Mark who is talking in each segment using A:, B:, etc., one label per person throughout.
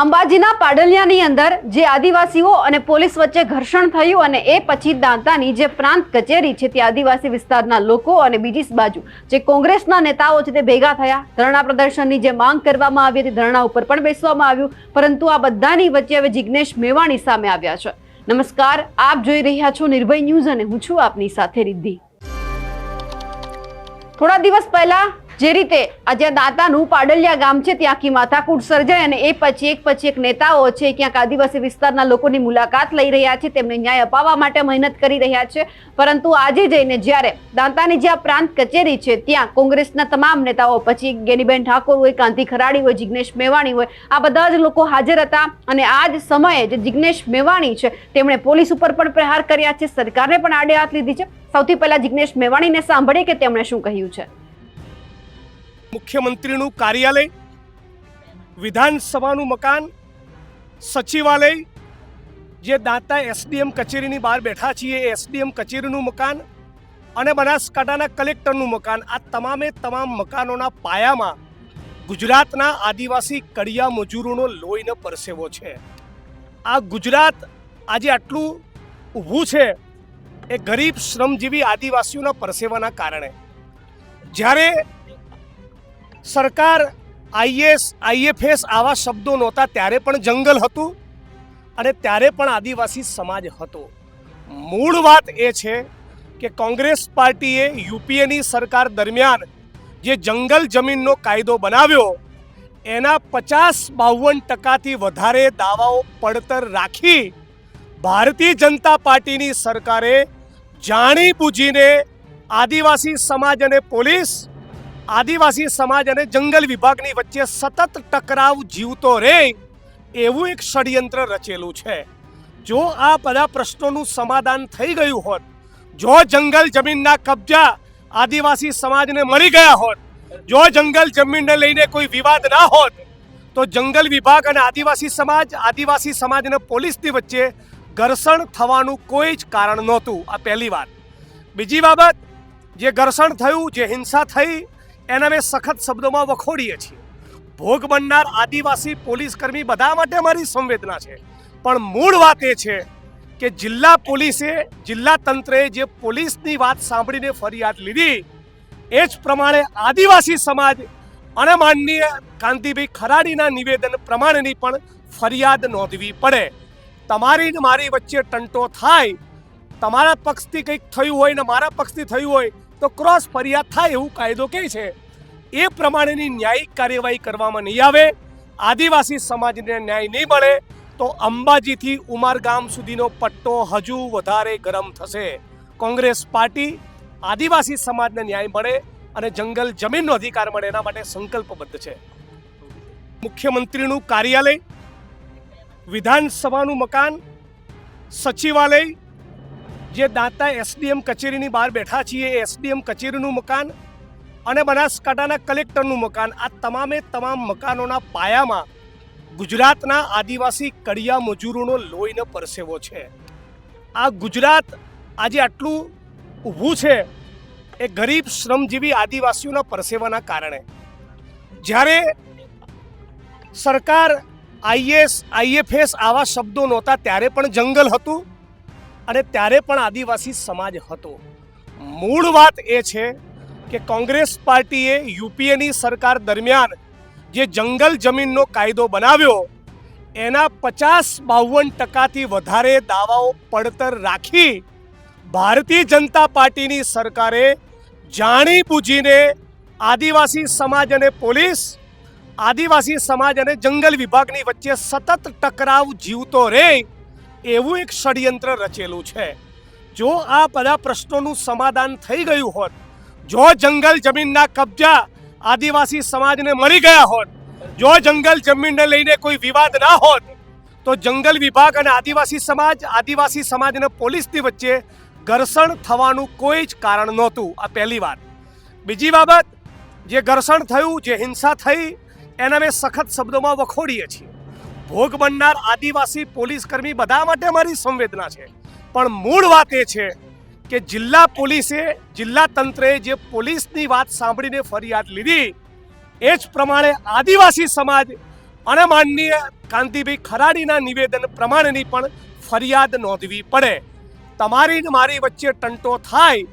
A: અંબાજીના પાડલિયાની અંદર જે આદિવાસીઓ અને પોલીસ વચ્ચે ઘર્ષણ થયું અને એ પછી દાંતાની જે પ્રાંત કચેરી છે તે આદિવાસી વિસ્તારના લોકો અને બીજી બાજુ જે કોંગ્રેસના નેતાઓ છે તે ભેગા થયા. ધરણા પ્રદર્શનની જે માંગ કરવામાં આવી હતી, ધરણા ઉપર પણ બેસવામાં આવ્યું. પરંતુ આ બધાની વચ્ચે હવે જિગ્નેશ મેવાણી સામે આવ્યા છે. નમસ્કાર, આપ જોઈ રહ્યા છો નિર્ભય ન્યૂઝ અને હું છું આપની સાથે રિદ્ધિ. થોડા દિવસ પહેલા જે રીતે આજે દાંતાનું પાડલિયા ગામ છે, ત્યાં આખી માથાકૂટ સર્જાય અને એ પછી એક પછી એક નેતાઓ છે, ક્યાંક આદિવાસી વિસ્તારના લોકોની મુલાકાત લઈ રહ્યા છે, તેમને ન્યાય અપાવવા માટે મહેનત કરી રહ્યા છે. પરંતુ આજે જઈને જ્યારે દાંતાની જે પ્રાંત કચેરી છે, ત્યાં કોંગ્રેસના તમામ નેતાઓ, પછી ગેનીબેન ઠાકોર હોય કાંતિ ખરાડી હોય, જિગ્નેશ મેવાણી હોય, આ બધા જ લોકો હાજર હતા અને આ જ સમયે જે જિગ્નેશ મેવાણી છે, તેમણે પોલીસ ઉપર પણ પ્રહાર કર્યા છે, સરકારને પણ આડે હાથ લીધી છે. સૌથી પહેલા જિગ્નેશ મેવાણીને સાંભળીએ કે તેમણે શું કહ્યું છે?
B: મુખ્યમંત્રીનું કાર્યાલય, વિધાનસભાનું મકાન, સચિવાલય, જે દાંતા એસડીએમ કચેરીની બહાર બેઠા છીએ એ એસડીએમ કચેરીનું મકાન અને બનાસકાંઠાના કલેક્ટરનું મકાન. આ તમામે તમામ મકાનોના પાયામાં ગુજરાતના આદિવાસી કડિયા મજૂરોનો લોહીનો પરસેવો છે. આ ગુજરાત આજે આટલું ઊભું છે એ ગરીબ, શ્રમજીવી આદિવાસીઓના પરસેવાના કારણે. જ્યારે સરકાર આઈએસ, આઈએફએસ આવા શબ્દો નહોતા, ત્યારે પણ જંગલ હતું અને ત્યારે પણ આદિવાસી સમાજ હતો. મૂળ વાત એ છે કે કોંગ્રેસ પાર્ટીએ યુપીએની સરકાર દરમિયાન જે જંગલ જમીનનો કાયદો બનાવ્યો, એના પચાસ બાવન ટકાથી વધારે દાવાઓ પડતર રાખી ભારતીય જનતા પાર્ટીની સરકારે જાણીબૂજીને આદિવાસી સમાજ અને પોલીસ આદિવાસી સમાજ અને જંગલ વિભાગની વચ્ચે સતત ટકરાવ જીવતો રહે એવું એક ષડયંત્ર રચેલું છે. જો આ બધા પ્રશ્નોનું સમાધાન થઈ ગયું હોત, જો જંગલ જમીનના કબજા આદિવાસી સમાજને મળી ગયા હોત, જો જંગલ જમીનને લઈને કોઈ વિવાદ ના હોત, તો જંગલ વિભાગ અને આદિવાસી સમાજ આદિવાસી સમાજ અને પોલીસની વચ્ચે ઘર્ષણ થવાનું કોઈ જ કારણ નહોતું. આ પહેલી વાત. બીજી બાબત, જે ઘર્ષણ થયું, જે હિંસા થઈ એને અમે સખત શબ્દોમાં વખોડીએ છીએ. ભોગ બનનાર આદિવાસી પોલીસ કર્મી બધા માટે મારી સંવેદના છે. પણ મૂળ વાત એ છે કે જિલ્લા પોલીસે, જિલ્લા તંત્રે જે પોલીસની વાત સાંભળીને ફરિયાદ લીધી, એ જ પ્રમાણે આદિવાસી સમાજ અને માનનીય કાંતિભાઈ ખરાડીના નિવેદન પ્રમાણેની પણ ફરિયાદ નોંધવી પડે. તમારી ને મારી વચ્ચે ટંટો થાય. તમારા પક્ષથી કંઈક થયું હોય ને મારા પક્ષથી થયું હોય તો ક્રોસ ફરિયાદ થાય એવું કાયદો કહે છે. એ પ્રમાણેની ન્યાયિક કાર્યવાહી કરવામાં નહીં આવે. આદિવાસી સમાજને ન્યાય નહીં મળે તો અંબાજીથી ઉમરગામ સુધીનો પટ્ટો હજુ વધારે ગરમ થશે. કોંગ્રેસ પાર્ટી આદિવાસી સમાજને ન્યાય મળે અને જંગલ જમીનનો અધિકાર મળે એના માટે સંકલ્પબદ્ધ છે. મુખ્યમંત્રીનું કાર્યાલય, વિધાનસભાનું મકાન, સચિવાલય જે દાંતા એસડીએમ કચેરીની બહાર બેઠા છીએ, એ એસડીએમ કચેરીનું મકાન અને બનાસકાંઠાના કલેક્ટરનું મકાન. આ તમામે તમામ મકાનોના પાયામાં ગુજરાતના આદિવાસી કડિયા મજૂરોનો લોહીનો પરસેવો છે. આ ગુજરાત આજે આટલું ઊભું છે એ ગરીબ, શ્રમજીવી આદિવાસીઓના પરસેવાના કારણે. જ્યારે સરકાર, આઈએસ, આઈએફએસ આવા શબ્દો નહોતા, ત્યારે પણ જંગલ હતું. અને ત્યારે પણ આદિવાસી સમાજ હતો. મૂળ વાત એ છે કે કોંગ્રેસ પાર્ટીએ યુપીએની સરકાર દરમિયાન જે જંગલ જમીનનો કાયદો બનાવ્યો, એના પચાસ બાવન ટકાથી વધારે દાવાઓ પડતર રાખી ભારતીય જનતા પાર્ટીની સરકારે જાણી આદિવાસી સમાજ અને પોલીસ, આદિવાસી સમાજ અને જંગલ વિભાગની વચ્ચે સતત ટકરાવ જીવતો રહે એવું એક ષડયંત્ર રચેલું છે. જો આ બધા પ્રશ્નોનું સમાધાન થઈ ગયું હોત, જો જંગલ જમીનના કબજા આદિવાસી સમાજને મળી ગયા હોત, જો જંગલ જમીનને લઈને કોઈ વિવાદ ના હોત, તો જંગલ વિભાગ અને આદિવાસી સમાજ આદિવાસી સમાજ અને પોલીસની વચ્ચે ઘર્ષણ થવાનું કોઈ જ કારણ નહોતું. આ પહેલી વાત. બીજી બાબત, જે ઘર્ષણ થયું, જે હિંસા થઈ, એને અમે સખત શબ્દોમાં વખોડીએ છીએ. ભોગ બનનાર આદિવાસી પોલીસ કર્મી બધા માટે મારી સંવેદના છે. પણ મૂળ વાત એ છે કે જિલ્લા પોલીસે, જિલ્લા તંત્રે જે પોલીસની વાત સાંભળીને ફરિયાદ લીધી, એ જ પ્રમાણે આદિવાસી સમાજ અને માનનીય કાંતિભાઈ ખરાડીના નિવેદન પ્રમાણેની પણ ફરિયાદ નોંધવી પડે. તમારી ને મારી વચ્ચે ટંટો થાય,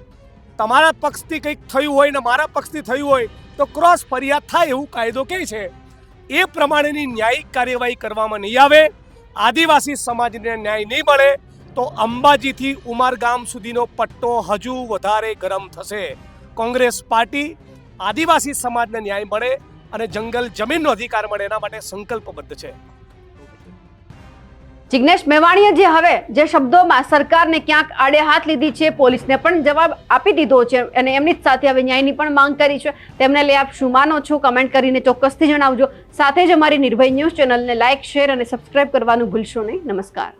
B: તમારા પક્ષથી કંઈક થયું હોય ને મારા પક્ષથી થયું હોય, તો ક્રોસ ફરિયાદ થાય એવું કાયદો કહે છે? એ પ્રમાણેની ન્યાયિક કાર્યવાહી કરવામાં નહીં આવે, આદિવાસી સમાજને ન્યાય નહીં મળે, તો અંબાજીથી ઉમરગામ સુધીનો પટ્ટો હજુ વધારે ગરમ થશે. કોંગ્રેસ પાર્ટી આદિવાસી સમાજને ન્યાય મળે અને જંગલ જમીનનો અધિકાર મળે, એના માટે સંકલ્પબદ્ધ છે.
A: જિગ્નેશ મેવાણીએ જે હવે જે શબ્દોમાં સરકારને ક્યાંક આડે હાથ લીધી છે, પોલીસને પણ જવાબ આપી દીધો છે અને એમની જ સાથે હવે ન્યાયની પણ માંગ કરી છે. તેમને લઈ આપ શું માનો છો? કમેન્ટ કરીને ચોક્કસથી જણાવજો. સાથે જ અમારી નિર્ભય ન્યૂઝ ચેનલને લાઇક શેર અને સબસ્ક્રાઇબ કરવાનું ભૂલશો નહીં. નમસ્કાર.